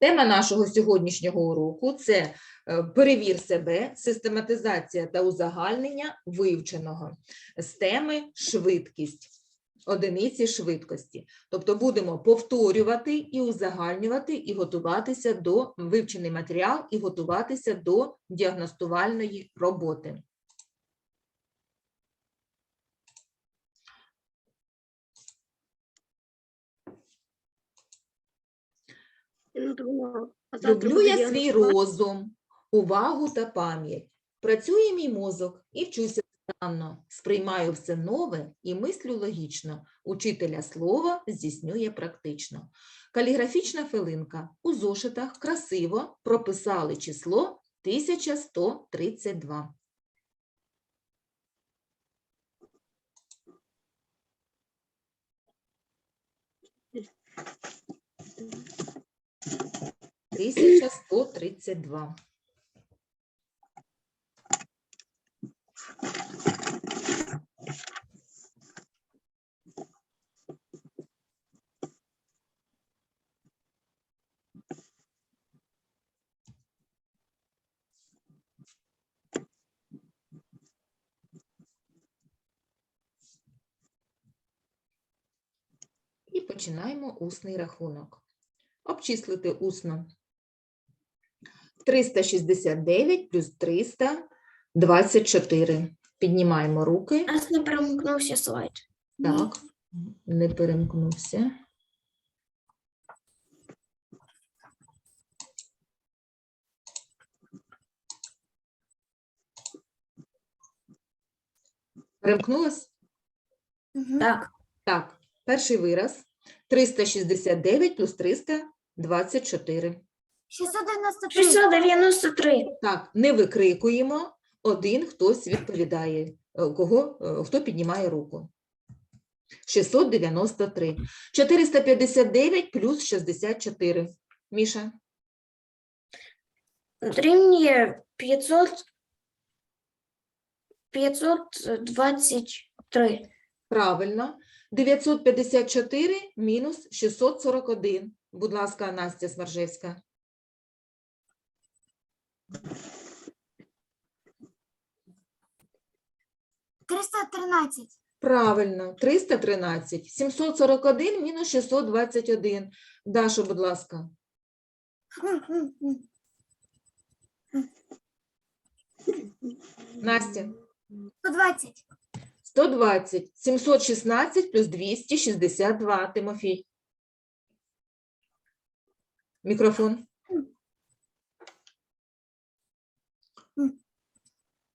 Тема нашого сьогоднішнього уроку це е, перевір себе, систематизація та узагальнення вивченого з теми швидкість, одиниці швидкості. Тобто будемо повторювати і узагальнювати, і готуватися до вивчений матеріал, і готуватися до діагностувальної роботи. Люблю я свій розум, увагу та пам'ять. Працює мій мозок і вчуся странно. Сприймаю все нове і мислю логічно. Учителя слова здійснює практично. Каліграфічна филинка. У зошитах красиво прописали число 1132. Thank you. 1132. І починаємо усний рахунок. Обчислити усно. 369 плюс 324. Піднімаємо руки. У нас не перемкнувся слайд. Так, не перемкнувся. Перемкнулось? Так. Так, перший вираз. 369 плюс 324. 693. 693. Так, не викрикуємо. Один хтось відповідає, е, кого, е, хто піднімає руку. 693. 459 плюс 64. Міша, Дорівнює 500... 523. правильно. 954 мінус 641. Будь ласка, Настя Смаржевська. Триста тринадцять. Правильно, 313. 741 мінус 621. Даша, будь ласка. Настя. Сто двадцять. 120, 716 плюс 262, Тимофій. Мікрофон.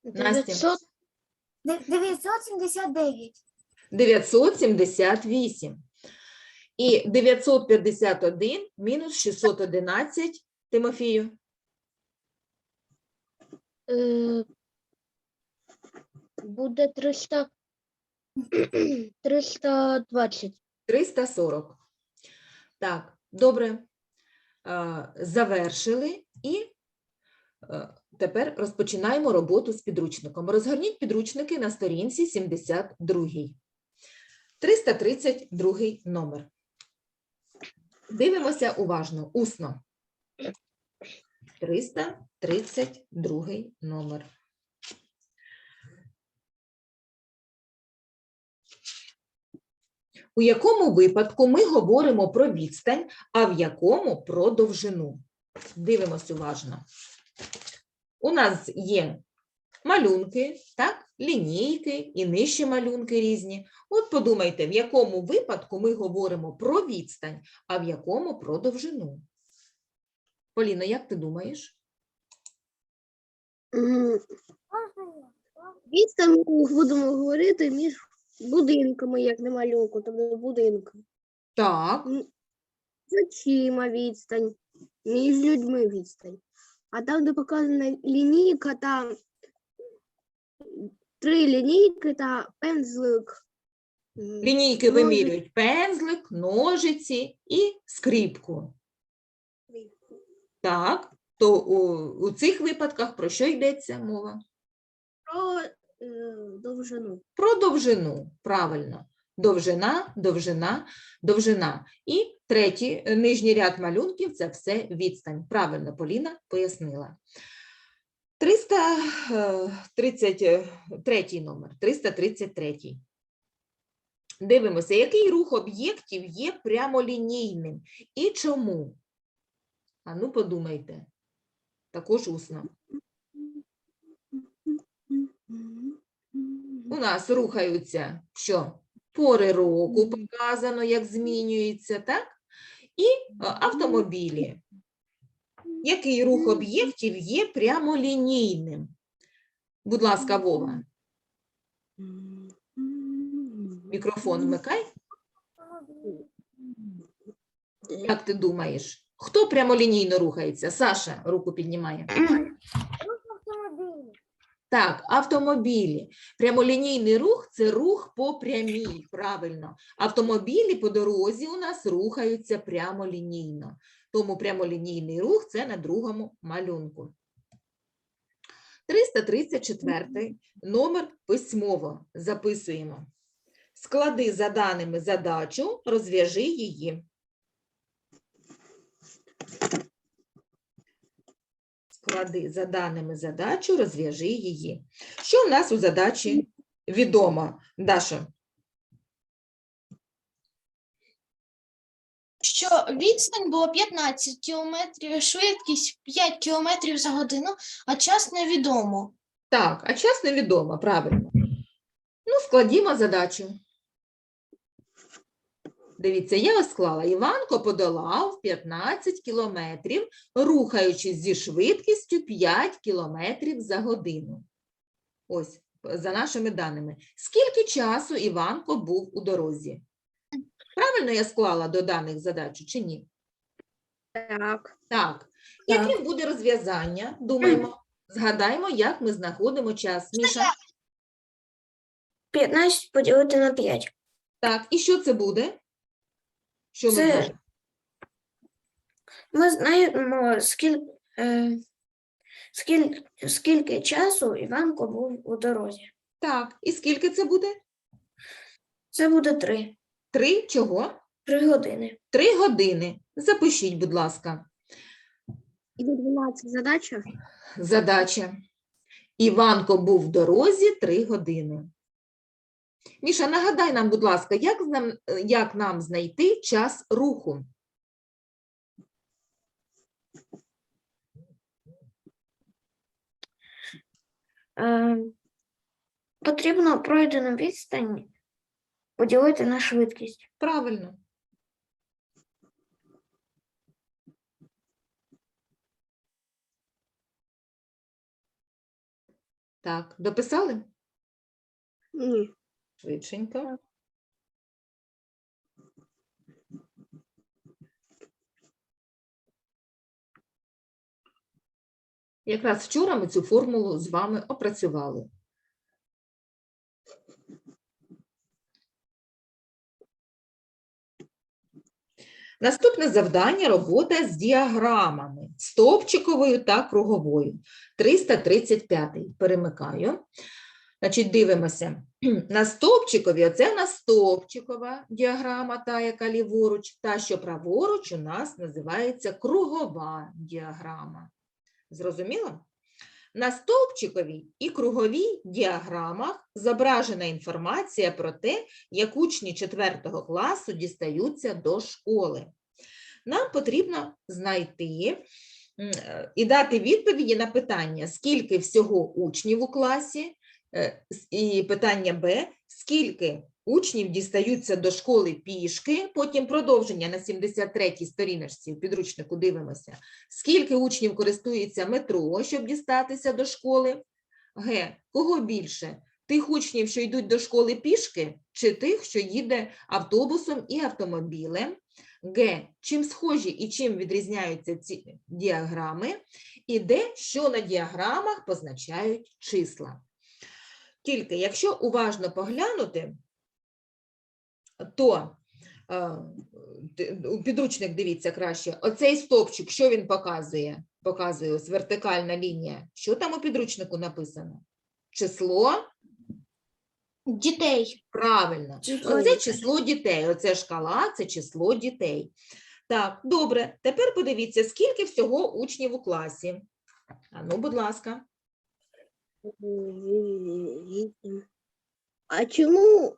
Настя. Дев'ятсот сімдесят дев'ять. 978. І 951 мінус 611, Тимофію. Е, Буде 300, 320. 340. Так, добре. Завершили і тепер розпочинаємо роботу з підручником. Розгорніть підручники на сторінці 72. 332 номер. Дивимося уважно, усно. 332 номер. У якому випадку ми говоримо про відстань, а в якому про довжину? Дивимось уважно. У нас є малюнки, так? лінійки і нижчі малюнки різні. От подумайте, в якому випадку ми говоримо про відстань, а в якому про довжину. Поліна, як ти думаєш? Відстань будемо говорити між будинками, як на малюнку, тобто будинки. Так, З очима відстань, між людьми відстань. А там, де показана лінійка, там три лінійки та пензлик. М, лінійки ножиці. вимірюють пензлик, ножиці і скріпку. Так, то у, у цих випадках про що йдеться мова? Про е, довжину. Про довжину, правильно. Довжина, довжина, довжина. І третій, е, нижній ряд малюнків це все відстань. Правильно, Поліна пояснила. 333 номер, 333. Дивимося, який рух об'єктів є прямолінійним і чому? А ну подумайте. Також усно. У нас рухаються що? Пори року показано, як змінюється, так? І е, автомобілі. Який рух об'єктів є прямолінійним? Будь ласка, Вова, мікрофон вмикай. Як ти думаєш? Хто прямолінійно рухається? Саша руку піднімає. Так, автомобілі. Прямолінійний рух це рух по прямій, правильно. Автомобілі по дорозі у нас рухаються прямолінійно. Тому прямолінійний рух це на другому малюнку. 334 номер письмово записуємо. Склади за даними задачу, розв'яжи її. Склади за даними задачу, розв'яжи її. Що в нас у задачі відомо, Даша? що відстань було 15 кілометрів, швидкість 5 кілометрів за годину, а час невідомо. Так, а час невідомо, правильно. Ну, складімо задачу. Дивіться, я склала. Іванко подолав 15 кілометрів, рухаючись зі швидкістю 5 кілометрів за годину. Ось, за нашими даними. Скільки часу Іванко був у дорозі? Правильно я склала до даних задачу чи ні? Так. Так. Яким буде розв'язання? Думаємо. Згадаємо, як ми знаходимо час. Міша? 15 поділити на 5. Так, і що це буде? Що ми Це- знаємо? Ми знаємо, скільки, е, скільки, скільки часу Іванко був у дорозі. Так, і скільки це буде? Це буде 3. Три чого? 3 години. Три години. Запишіть, будь ласка, І 12 задача. задача. Іванко був в дорозі три години. Міша, нагадай нам, будь ласка, як нам, як нам знайти час руху? Е, потрібно пройдену відстань поділити на швидкість. Правильно. Так, дописали? Ні. Швидшенько. Якраз вчора ми цю формулу з вами опрацювали. Наступне завдання робота з діаграмами стовпчиковою та круговою. 335 перемикаю. Значить, дивимося. На стовпчикові, оце в нас стовпчикова діаграма, та, яка ліворуч, та, що праворуч, у нас називається кругова діаграма. Зрозуміло? На стовпчиковій і круговій діаграмах зображена інформація про те, як учні 4 класу дістаються до школи. Нам потрібно знайти е, і дати відповіді на питання, скільки всього учнів у класі, І питання Б. Скільки учнів дістаються до школи пішки? Потім продовження на 73-й сторіночці в підручнику дивимося. Скільки учнів користується метро, щоб дістатися до школи? Г. Кого більше? Тих учнів, що йдуть до школи пішки, чи тих, що їде автобусом і автомобілем? Г. Чим схожі і чим відрізняються ці діаграми? І Д. Що на діаграмах позначають числа? Тільки якщо уважно поглянути, то е, у підручник дивіться краще. Оцей стовпчик, що він показує? Показує ось вертикальна лінія. Що там у підручнику написано? Число Дітей. правильно. Число Оце число дітей. Оце шкала, це число дітей. Так, добре. Тепер подивіться, скільки всього учнів у класі. А ну, будь ласка. А чому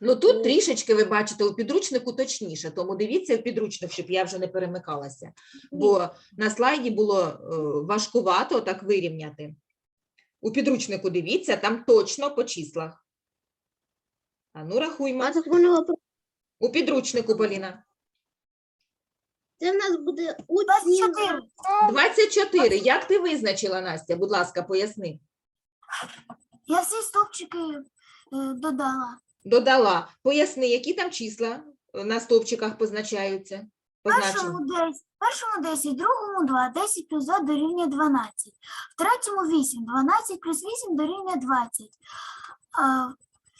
Ну тут трішечки ви бачите у підручнику точніше, тому дивіться в підручник, щоб я вже не перемикалася. Бо на слайді було е, важкувато так вирівняти. У підручнику дивіться, там точно по числах. А ну рахуймо. У підручнику, Поліна. Це в нас буде учнів 24. 24. Як ти визначила, Настя? Будь ласка, поясни. Я всі стовпчики е, додала. Додала. Поясни, які там числа на стовпчиках позначаються? Позначені. Першому 10, першому 10, другому 2, 10 плюс 2 дорівнює 12. В третьому 8, 12 плюс 8 дорівнює 20. А,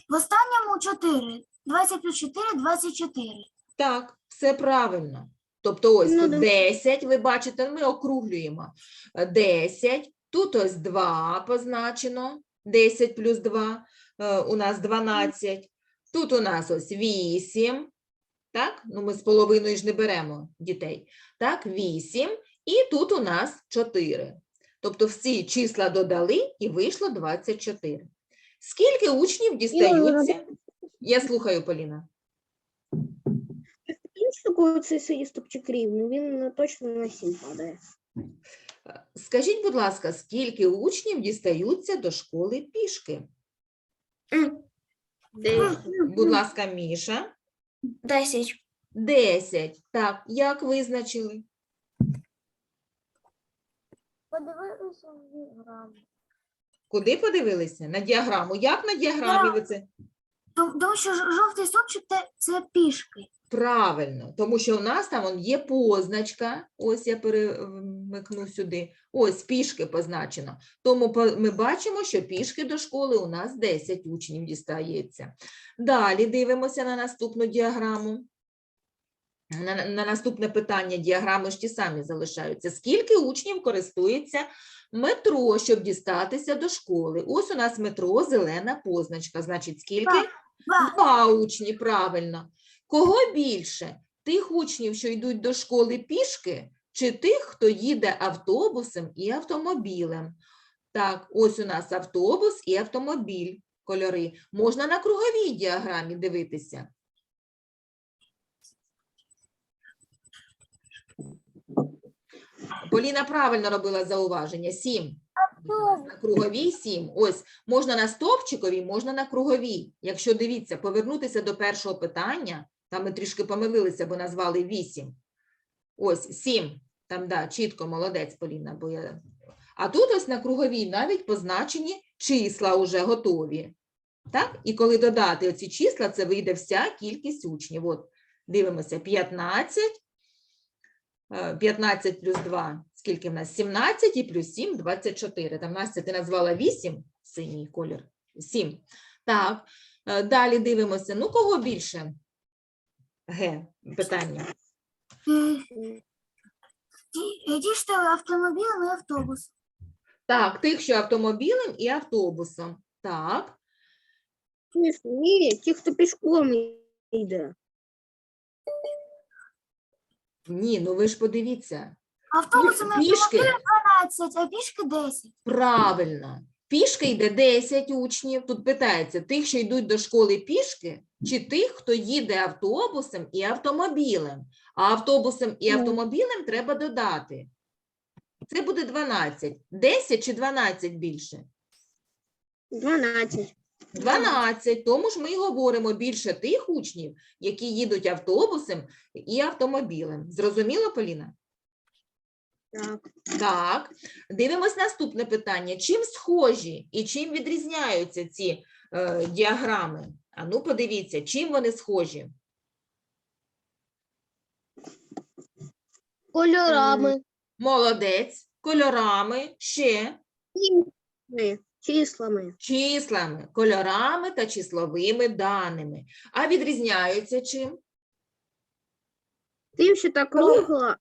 в останньому 4, 20 плюс 4 – 24. Так, все правильно. Тобто ось Ну, тут 10, ви бачите, ми округлюємо. Е, 10, тут ось 2 позначено, 10 плюс 2, е, у нас 12. Тут у нас ось 8, так? Ну, ми з половиною ж не беремо дітей. Так, 8, і тут у нас 4. Тобто всі числа додали і вийшло 24. Скільки учнів дістаються? Я слухаю, Поліна. Такою цей сині стопчик рівний, він е, точно на 7 падає. Скажіть, будь ласка, скільки учнів дістаються до школи пішки? Будь ласка, Міша. Десять. 10. Так, як визначили? Подивилися в діаграму. Куди подивилися? На діаграму. Як на діаграмі ви це? Тому, що жовтий стовпчик це, це пішки. Правильно, тому що у нас там он, є позначка. Ось я перемикну сюди. Ось пішки позначено. Тому ми бачимо, що пішки до школи у нас 10 учнів дістається. Далі дивимося на наступну діаграму. На, на наступне питання діаграми ж ті самі залишаються. Скільки учнів користується метро, щоб дістатися до школи? Ось у нас метро, зелена позначка. Значить, скільки? Два. Два учні, правильно. Кого більше? Тих учнів, що йдуть до школи пішки, чи тих, хто їде автобусом і автомобілем? Так, ось у нас автобус і автомобіль. Кольори. Можна на круговій діаграмі дивитися. Поліна правильно робила зауваження. Сім. На круговій сім. Ось можна на стовпчиковій, можна на круговій. Якщо дивіться, повернутися до першого питання, там ми трішки помилилися, бо назвали вісім. Ось сім. Там да, чітко молодець, Поліна, бо я. А тут ось на круговій навіть позначені числа уже готові. Так? І коли додати оці числа, це вийде вся кількість учнів. От дивимося: 15. е, 15 плюс 2, скільки в нас? 17 і плюс 7 – 24. Там, Настя, ти назвала 8, синій колір, 7. Так, е, далі дивимося. Ну, кого більше? Г, питання. Е, ті- е, що автомобілем і автобус. Так, тих, що автомобілем і автобусом. Так, Ні, ті, хто пішком йде. ні, ну ви ж подивіться. Автобусом і Пішки. автомобілем 12, а пішки 10. Правильно. Пішки йде 10 учнів. Тут питається, тих, що йдуть до школи пішки, чи тих, хто їде автобусом і автомобілем. А автобусом і Ну. автомобілем треба додати. Це буде 12. 10 чи 12 більше? 12. 12. Тому ж ми й говоримо більше тих учнів, які їдуть автобусом і автомобілем. Зрозуміло, Поліна? Так. Так, дивимось наступне питання. Чим схожі і чим відрізняються ці е, діаграми? А ну, подивіться, чим вони схожі? Кольорами. Молодець, кольорами, ще Ми, Числами. числами, кольорами та числовими даними. А відрізняються чим? Тим, що та кругла,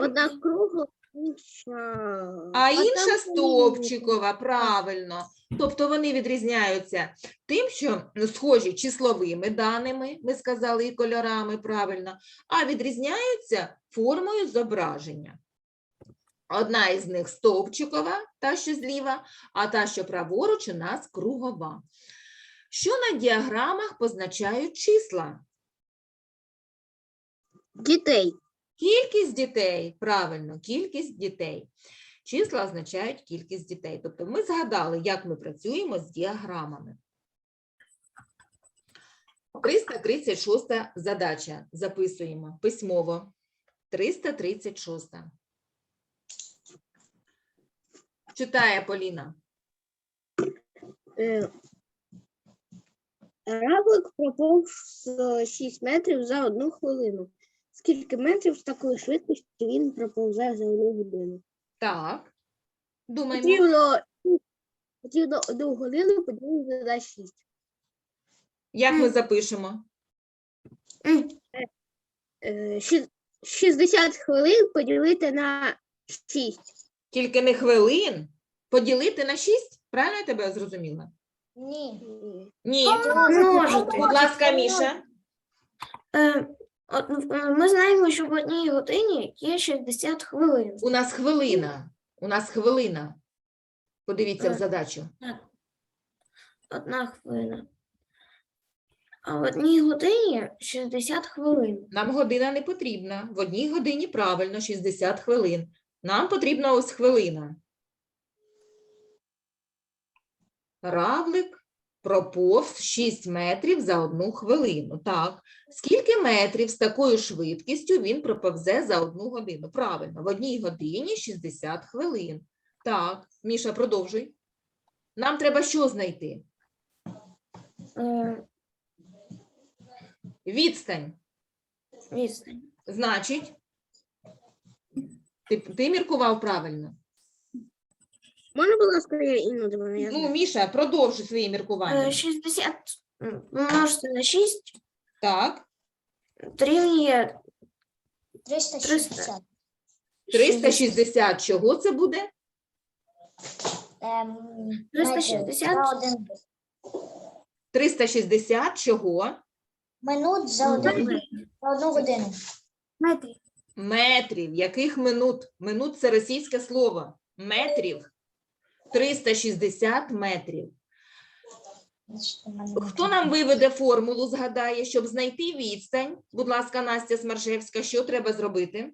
одна кругла, інша. А інша стовпчикова, правильно. Тобто вони відрізняються тим, що ну, схожі числовими даними, ми сказали, і кольорами, правильно, а відрізняються формою зображення. Одна із них стовпчикова, та, що зліва, а та, що праворуч, у нас кругова. Що на діаграмах позначають числа? Дітей. Кількість дітей, правильно, кількість дітей. Числа означають кількість дітей. Тобто ми згадали, як ми працюємо з діаграмами. 336 задача. Записуємо письмово. 336. Читає Поліна. Е, Равлик проповз 6 метрів за одну хвилину. Скільки метрів з такою швидкістю він проповзає за одну годину? Так. Думаємо. Потрібно, потрібно одну годину поділити на 6. Як ми запишемо? Е, шіс- 60 хвилин поділити на 6. Тільки не хвилин. Поділити на 6? Правильно я тебе зрозуміла? Ні. Ні. Будь ласка, Міша. Е, Ми знаємо, що в одній годині є 60 хвилин. У нас хвилина. У нас хвилина. Подивіться в задачу. Одна хвилина. А в одній годині 60 хвилин. Нам година не потрібна. В одній годині правильно 60 хвилин. Нам потрібна ось хвилина. Равлик проповз 6 метрів за одну хвилину. Так. Скільки метрів з такою швидкістю він проповзе за одну годину? Правильно, в одній годині 60 хвилин. Так, Міша, продовжуй. Нам треба що знайти? Е, Відстань. Відстань. Значить, ти, ти міркував правильно. Можна, будь ласка, я іноді я Ну, знаю. Міша, продовжуй своє міркування. Е, 60 м, помножити на 6 Так, дорівнює 360. 360. Чого це буде? Ем, 360. за один 360 чого? минут за, один, за одну годину. Метрів. Метрів. Яких минут? Минут це російське слово. Метрів. 360 метрів. Хто нам виведе формулу, згадає, щоб знайти відстань? Будь ласка, Настя Смаржевська, що треба зробити?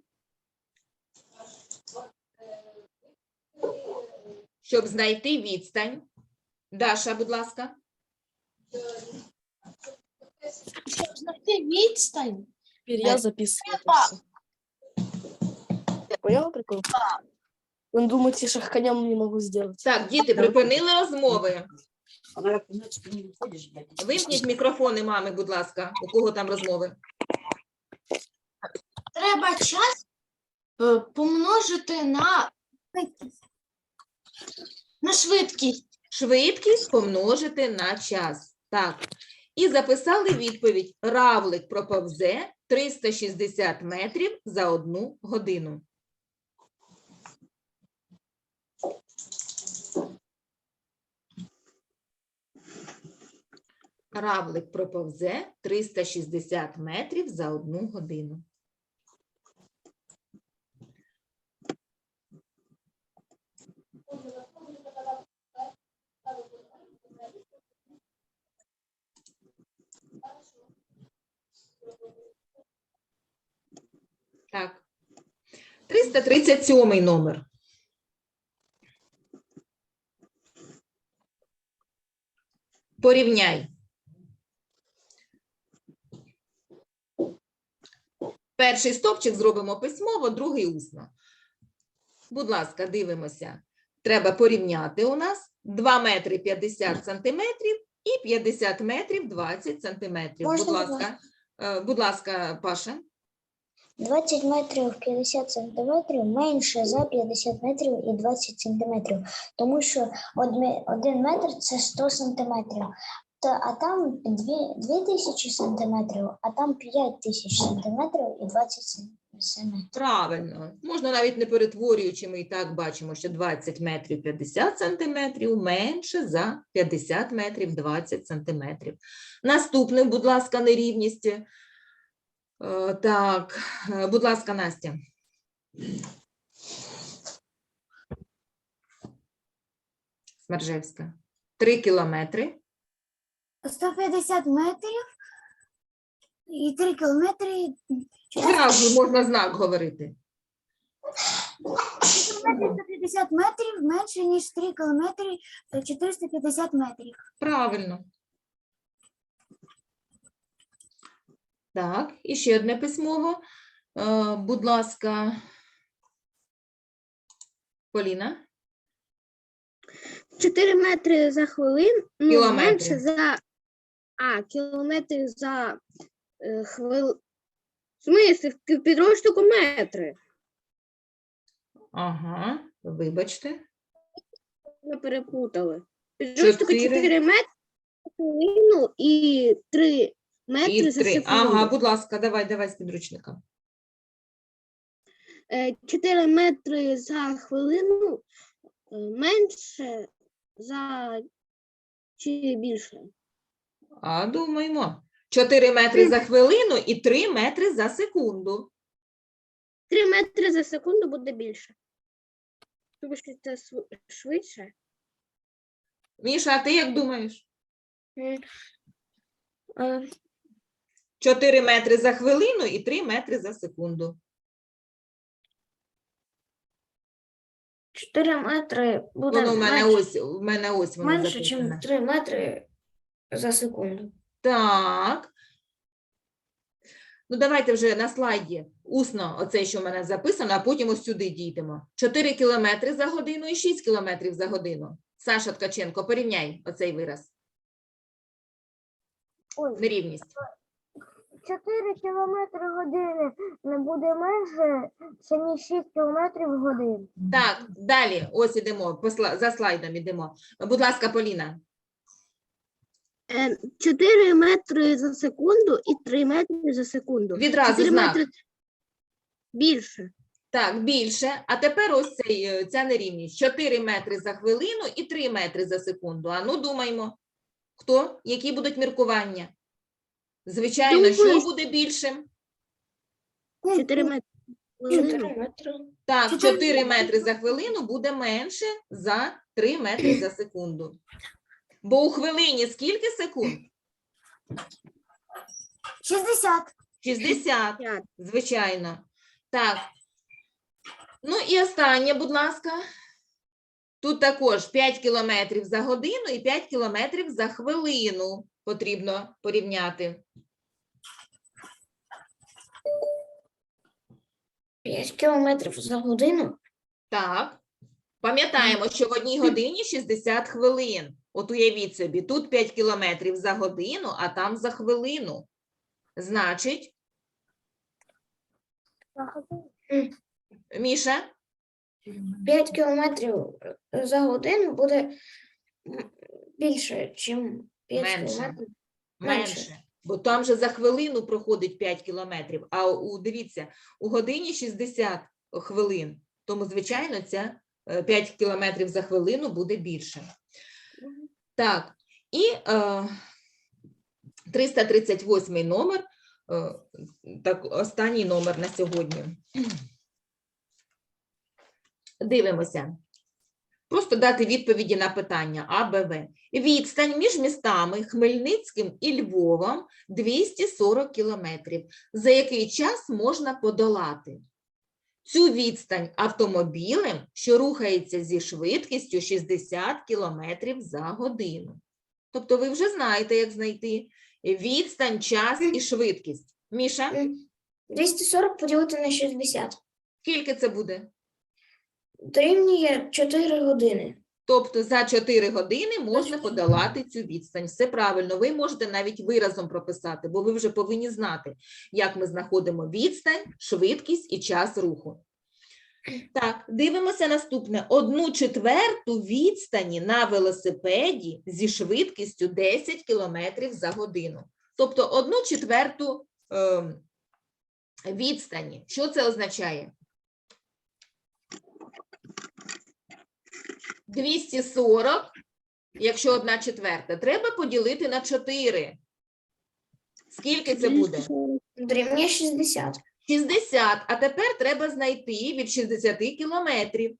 Щоб знайти відстань. Даша, будь ласка. Щоб знайти відстань, Теперь я записываю. это Папа. всё. Поняла прикол? Он думает, я шаг не могу сделать. Так, діти, припинили розмови. Вимкніть мікрофони мами, будь ласка, у кого там розмови. треба час е, помножити на, на швидкість. Швидкість помножити на час. Так. І записали відповідь. Равлик проповзе 360 метрів за одну годину. Равлик проповзе 360 метрів за одну годину. Так. 337 номер. Порівняй. Перший стопчик зробимо письмово, другий усно. Будь ласка, дивимося. Треба порівняти у нас 2 метри 50 сантиметрів і 50 метрів 20 сантиметрів. Будь ласка, Е, будь ласка, Паша. 20 метрів 50 сантиметрів менше за 50 метрів і 20 сантиметрів, тому що одне- один метр це 100 сантиметрів. А там 2, 2000 сантиметрів, а там 5000 сантиметрів і 20 сантиметрів. Правильно. Можна навіть не перетворюючи, ми і так бачимо, що 20 метрів 50 сантиметрів менше за 50 метрів 20 сантиметрів. Наступне, будь ласка, нерівність. Е, Так, е, будь ласка, Настя. Смержевська. Три кілометри. 150 метрів і 3 кілометри. Зразу можна знак говорити. 150 метрів менше, ніж 3 кілометри е, 450 метрів. Правильно. Так, і ще одне письмово. Е, Будь ласка, Поліна. 4 метри за хвилину, ну, Кілометри. менше за. А, кілометри за е, хвил. В смислі, в підручнику метри. Ага, вибачте. Ми перепутали. Підручнику Чотири. 4 метри за хвилину і 3 метри І за три. секунду. Ага, будь ласка, давай, давай з підручника. 4 метри за хвилину е, менше за чи більше? А думаємо. 4 метри за хвилину і 3 метри за секунду. 3 метри за секунду буде більше. Тому що це швидше. Міша, а ти як думаєш? М, е, 4 метри за хвилину і 3 метри за секунду. 4 метри буде Воно в мене менше, ось, в мене ось воно менше, ніж 3 метри за секунду. Так. Ну, давайте вже на слайді усно оце, що в мене записано, а потім ось сюди дійдемо. 4 кілометри за годину і 6 кілометрів за годину. Саша Ткаченко, порівняй оцей вираз. Ой. Нерівність. 4 кілометри години не буде менше, ніж 6 кілометрів в годину. Так, далі, ось ідемо, по сла- за слайдом ідемо. Будь ласка, Поліна. 4 метри за секунду і 3 метри за секунду. Відразу 4 знак. метри більше. Так, більше. А тепер ось цей, е, ця нерівність. 4 метри за хвилину і 3 метри за секунду. А ну, думаємо, хто? Які будуть міркування? Звичайно, що буде більшим? 4 метри. за хвилину. 4. Так, Чотири 4 метри за хвилину буде менше за 3 метри за секунду. Бо у хвилині скільки секунд? 60. 60, звичайно. Так. Ну і останнє, будь ласка. Тут також 5 кілометрів за годину і 5 кілометрів за хвилину потрібно порівняти. 5 кілометрів за годину. Так. Пам'ятаємо, що в одній годині 60 хвилин. От уявіть собі, тут 5 кілометрів за годину, а там за хвилину. Значить, Міша, 5 кілометрів за годину буде більше, ніж 5 Менше. кілометрів. менше. Менше. Бо там же за хвилину проходить 5 кілометрів, а у, дивіться, у годині 60 хвилин. Тому, звичайно, ця е, 5 кілометрів за хвилину буде більше. Так, і е, 338 номер, е, так, останній номер на сьогодні. Дивимося. Просто дати відповіді на питання А, Б, В. Відстань між містами Хмельницьким і Львовом 240 кілометрів. За який час можна подолати? Цю відстань автомобілем, що рухається зі швидкістю 60 кілометрів за годину. Тобто ви вже знаєте, як знайти відстань, час і швидкість. Міша, 240 поділити на 60. скільки це буде? Дорівнює 4 години. Тобто за 4 години можна подолати цю відстань. Все правильно. Ви можете навіть виразом прописати, бо ви вже повинні знати, як ми знаходимо відстань, швидкість і час руху. Так, дивимося наступне. Одну четверту відстані на велосипеді зі швидкістю 10 км за годину. Тобто одну четверту ем, відстані. Що це означає? 240, якщо одна четверта, треба поділити на 4. Скільки це буде? Дорівнює 60. 60. А тепер треба знайти від 60 кілометрів.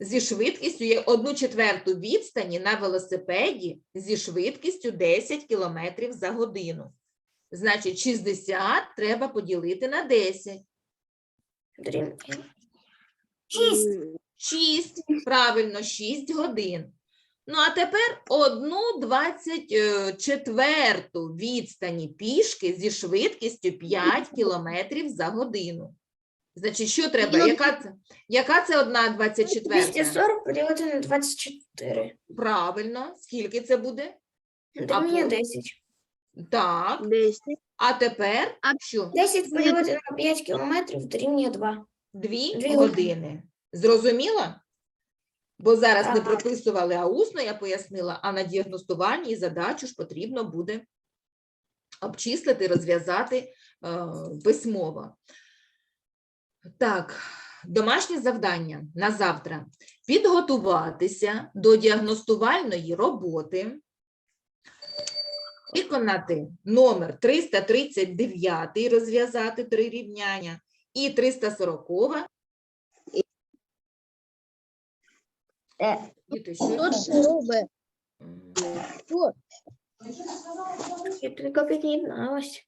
Зі швидкістю є 1 четверту відстані на велосипеді зі швидкістю 10 кілометрів за годину. Значить, 60 треба поділити на 10. Дорівнює 6. 6, правильно, 6 годин. Ну, а тепер одну 24 відстані пішки зі швидкістю 5 кілометрів за годину. Значить, що треба? Яка це, яка це одна 24? 240 поділити на 24. Правильно. Скільки це буде? Дорівнює по- 10. Так. 10. А тепер А- що? 10 поділити на 5 кілометрів дорівнює 2. Дві Дві години. Зрозуміло? Бо зараз не прописували, а усно я пояснила, а на діагностуванні задачу ж потрібно буде обчислити, розв'язати е, письмово. Так, домашнє завдання на завтра. Підготуватися до діагностувальної роботи, виконати номер 339, розв'язати три рівняння, і 340 Е. Діти, що Хто це? робить? Хто? Я тільки під'єдналась.